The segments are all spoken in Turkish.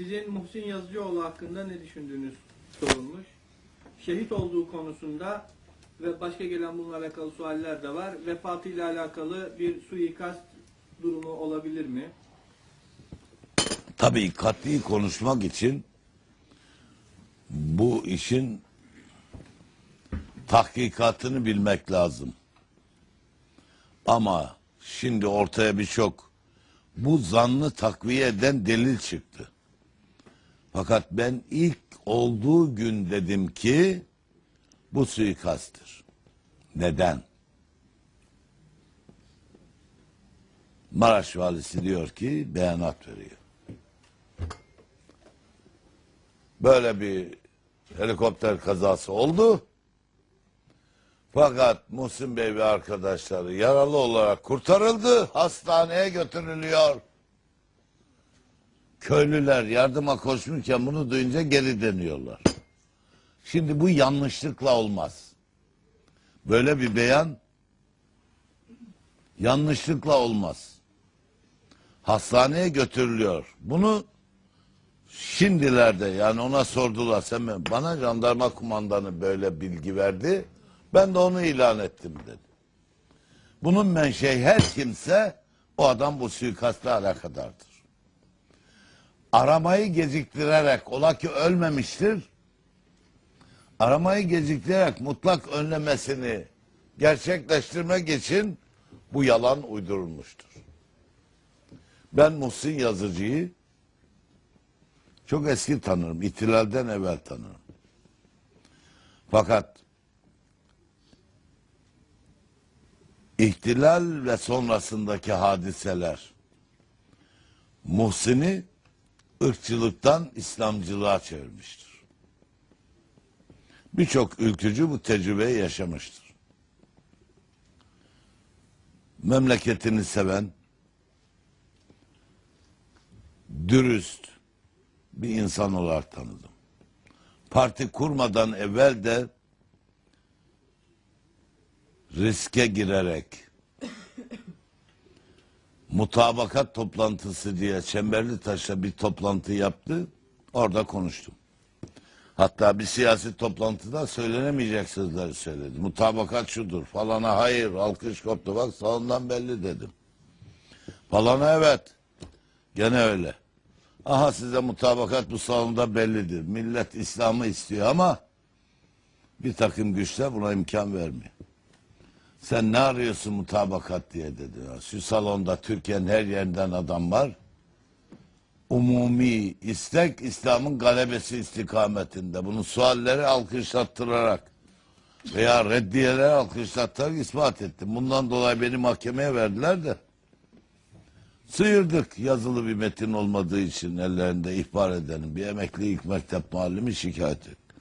Sizin Muhsin Yazıcıoğlu hakkında ne düşündüğünüz sorulmuş. Şehit olduğu konusunda ve başka gelen bununla alakalı sualler de var. Vefatıyla alakalı bir suikast durumu olabilir mi? Tabii katli konuşmak için bu işin tahkikatını bilmek lazım. Ama şimdi ortaya birçok bu zannı takviye eden delil çıktı. Fakat ben ilk olduğu gün dedim ki bu suikasttır. Neden? Maraş valisi diyor ki beyanat veriyor. Böyle bir helikopter kazası oldu. Fakat Muhsin Bey ve arkadaşları yaralı olarak kurtarıldı. Hastaneye götürülüyor. Köylüler yardıma koşmuşken bunu duyunca geri dönüyorlar. Şimdi bu yanlışlıkla olmaz. Böyle bir beyan yanlışlıkla olmaz. Hastaneye götürülüyor. Bunu şimdilerde yani ona sordular sen mi? bana jandarma kumandanı böyle bilgi verdi. Ben de onu ilan ettim dedi. Bunun menşei her kimse o adam bu suikastla alakadardır. Aramayı geciktirerek ola ki ölmemiştir. Aramayı geciktirerek mutlak önlemesini gerçekleştirmek için bu yalan uydurulmuştur. Ben Muhsin Yazıcı'yı çok eski tanırım. İhtilalden evvel tanırım. Fakat ihtilal ve sonrasındaki hadiseler Muhsin'i ırkçılıktan İslamcılığa çevirmiştir. Birçok ülkücü bu tecrübeyi yaşamıştır. Memleketini seven, dürüst bir insan olarak tanıdım. Parti kurmadan evvel de riske girerek mutabakat toplantısı diye Çemberli Taş'ta bir toplantı yaptı. Orada konuştum. Hatta bir siyasi toplantıda söylenemeyecek sözleri söyledi. Mutabakat şudur. Falana hayır. Alkış koptu. Bak salondan belli dedim. Falana evet. Gene öyle. Aha size mutabakat bu salonda bellidir. Millet İslam'ı istiyor ama bir takım güçler buna imkan vermiyor. Sen ne arıyorsun mutabakat diye dedi. Şu salonda Türkiye'nin her yerinden adam var. Umumi istek İslam'ın galebesi istikametinde. Bunu sualleri alkışlattırarak veya reddiyeleri alkışlatarak ispat ettim. Bundan dolayı beni mahkemeye verdiler de. Sıyırdık yazılı bir metin olmadığı için ellerinde ihbar edenin bir emekli ilk mektep muallimi şikayet etti.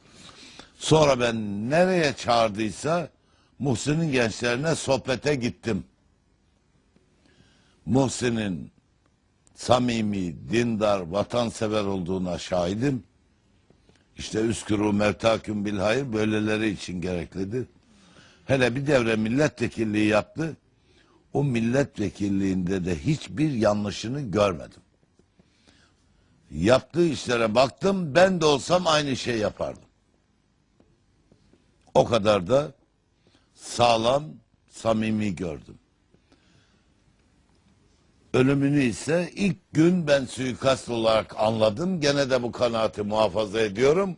Sonra ben nereye çağırdıysa Muhsin'in gençlerine sohbete gittim. Muhsin'in samimi, dindar, vatansever olduğuna şahidim. İşte üskürü mertaküm bilhayır böyleleri için gereklidir. Hele bir devre milletvekilliği yaptı. O milletvekilliğinde de hiçbir yanlışını görmedim. Yaptığı işlere baktım ben de olsam aynı şey yapardım. O kadar da sağlam, samimi gördüm. Ölümünü ise ilk gün ben suikast olarak anladım. Gene de bu kanaati muhafaza ediyorum.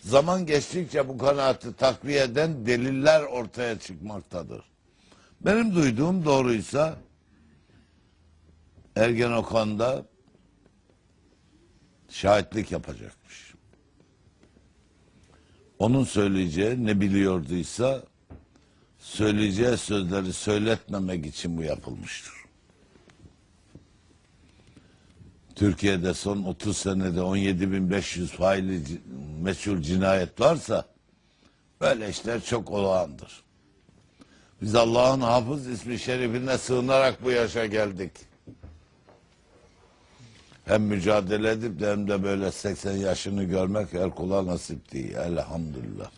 Zaman geçtikçe bu kanaati takviye eden deliller ortaya çıkmaktadır. Benim duyduğum doğruysa Ergenekon'da şahitlik yapacakmış. Onun söyleyeceği ne biliyorduysa söyleyeceği sözleri söyletmemek için bu yapılmıştır. Türkiye'de son 30 senede 17.500 faili meçhul cinayet varsa böyle işler çok olağandır. Biz Allah'ın hafız ismi şerifine sığınarak bu yaşa geldik. Hem mücadele edip de hem de böyle 80 yaşını görmek her kula nasip değil. Elhamdülillah.